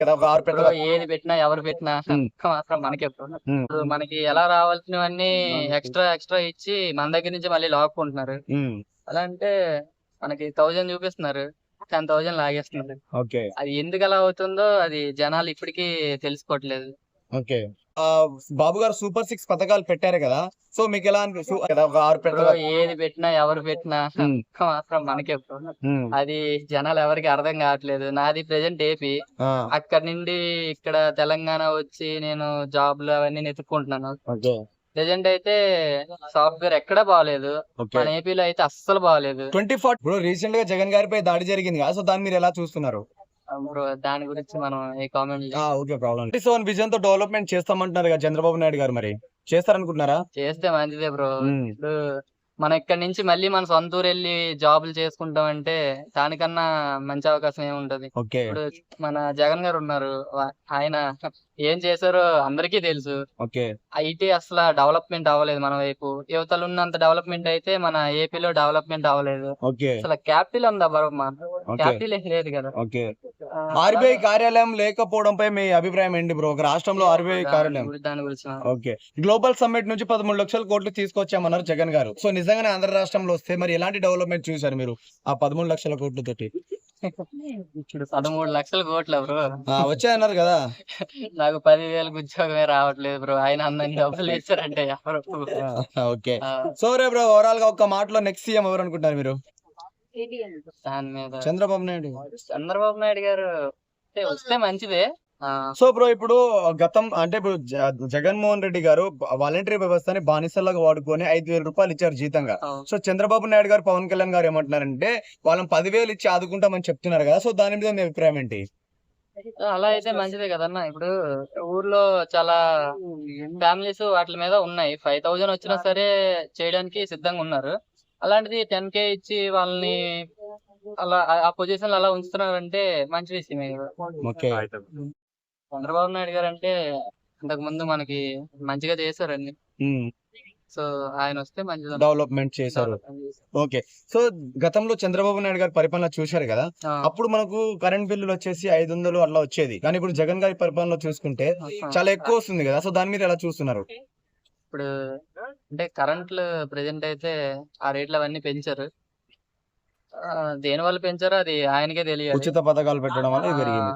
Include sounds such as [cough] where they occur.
కదా ఆరు ఏది పెట్టినా ఎవరు పెట్టినా. మాత్రం మనకే మనకి ఎలా రావాల్సినవన్నీ ఎక్స్ట్రా ఎక్స్ట్రా ఇచ్చి మన దగ్గర నుంచి మళ్ళీ లాక్కుంటున్నారు. అలా అంటే మనకి థౌజండ్ చూపిస్తున్నారు. టెన్ థౌజండ్ లాగేస్తున్నారు. అది ఎందుకు అలా అవుతుందో అది జనాలు ఇప్పటికీ తెలుసుకోవట్లేదు. ఓకే. బాబు గారు సూపర్ సిక్స్ పథకాలు పెట్టారు కదా. సో మీకు ఎలా అనిపిస్తుంది కదా ఆరు ఏది పెట్టినా ఎవరు పెట్టినా [laughs] [laughs] మాత్రం మనకే అది జనాలు ఎవరికి అర్థం కావట్లేదు. నాది ప్రెజెంట్ ఏపీ. అక్కడ నుండి ఇక్కడ తెలంగాణ వచ్చి నేను జాబ్లు అవన్నీ వెతుక్కుంటున్నాను. ఓకే. ప్రెజెంట్ అయితే సాఫ్ట్వేర్ ఎక్కడా బాగాలేదు మన ఏపీలో అయితే అస్సలు బాగాలేదు ట్వంటీ ఫోర్ ఇప్పుడు రీసెంట్గా జగన్ గారిపై దాడి జరిగింది కదా. సో దాన్ని మీరు ఎలా చూస్తున్నారు? దాని గురించి మనం ఏ కామెంట్ ఓకే ప్రాబ్లం సెవెన్ విజన్తో డెవలప్మెంట్ చేస్తామంటున్నారు కదా చంద్రబాబు నాయుడు గారు మరి. చేస్తారనుకుంటున్నారా? చేస్తే మంచిదే బ్రో ఇప్పుడు మనం ఇక్కడ నుంచి మళ్ళీ మన సొంత ఊరు వెళ్ళి జాబులు చేసుకుంటాం అంటే దానికన్నా మంచి అవకాశం ఏముంటది? ఇప్పుడు మన జగన్ గారు ఉన్నారు. ఆయన ఏం చేశారో అందరికీ తెలుసు. ఐటీ అసలు డెవలప్మెంట్ అవ్వలేదు మన వైపు. యువతలు ఉన్నంత డెవలప్మెంట్ అయితే మన ఏపీలో డెవలప్మెంట్ అవ్వలేదు. అసలు క్యాపిటల్ ఉందా బరమ్మా ఓకే. క్యాపిటల్ లేదు కదా. ఆర్బీఐ కార్యాలయం లేకపోవడంపై మీ అభిప్రాయం ఏంటి బ్రో? ఒక రాష్ట్రంలో ఆర్బీఐ కార్యాలయం. దాని గురించి ఓకే. గ్లోబల్ సమ్మిట్ నుంచి పదమూడు లక్షల కోట్లు తీసుకొచ్చామన్నారు జగన్ గారు. సో నిజంగానే ఆంధ్ర రాష్ట్రంలో వస్తే మరి ఎలాంటి డెవలప్మెంట్ చూశారు మీరు ఆ పదమూడు లక్షల కోట్ల తోటి ఇప్పుడు పదమూడు లక్షల కోట్లు బ్రో? వచ్చాయన్నారు కదా. నాకు పదివేలకు ఉద్యోగమే రావట్లేదు బ్రో. ఆయన అన్నని డబ్బులు ఇచ్చారంటే ఓకే. సో రే బ్రో ఓవరాల్గా ఒక మాటలో నెక్స్ట్ సీఎం ఎవరు అనుకుంటారు మీరు? చంద్రబాబు నాయుడు చంద్రబాబు నాయుడు గారు వస్తే మంచిదే. సో బ్రో ఇప్పుడు గతం అంటే ఇప్పుడు జగన్మోహన్ రెడ్డి గారు వాలంటరీ వ్యవస్థని బానిసలాగా వాడుకొని ఐదు వేల రూపాయలు ఇచ్చారు జీతంగా. సో చంద్రబాబు నాయుడు గారు పవన్ కళ్యాణ్ గారు ఏమంటున్నారంటే వాళ్ళని పదివేలు ఇచ్చి ఆదుకుంటామని చెప్తున్నారు కదా సో దాని మీద మీ అభిప్రాయం ఏంటి? అలా అయితే మంచిదే కదన్నా. ఇప్పుడు ఊర్లో చాలా ఫ్యామిలీస్ వాటి మీద ఉన్నాయి. ఫైవ్ థౌజండ్ వచ్చినా సరే చేయడానికి సిద్ధంగా ఉన్నారు. అలాంటిది టెన్ కే ఇచ్చి వాళ్ళని అలా ఆ- పొజిషన్ అలా ఉంచుతున్నారంటే మంచి విషయమే కదా. ఓకే. చంద్రబాబు నాయుడు గారు అంటే అంతకు ముందు మనకి మంచిగా చేశారు అన్ని సో ఆయన వస్తే మంచిది డెవలప్మెంట్ చేశారు. ఓకే. సో గతంలో చంద్రబాబు నాయుడు గారి పరిపాలన చూశారు కదా? అప్పుడు మనకు కరెంట్ బిల్లులు వచ్చేసి ఐదు వందలు అట్లా వచ్చేది. కానీ ఇప్పుడు జగన్ గారి పరిపాలన చూసుకుంటే చాలా ఎక్కువ వస్తుంది కదా? సో దాని మీద ఎలా చూస్తున్నారు? ఇప్పుడు అంటే కరెంట్లు ప్రెజెంట్ అయితే ఆ రేట్లు అవన్నీ పెంచారు. ఆ, దేని వల్ల పెంచారో అది ఆయనకే తెలియాలి. ఉచిత పథకాలు పెట్టడం వల్ల పెరిగింది.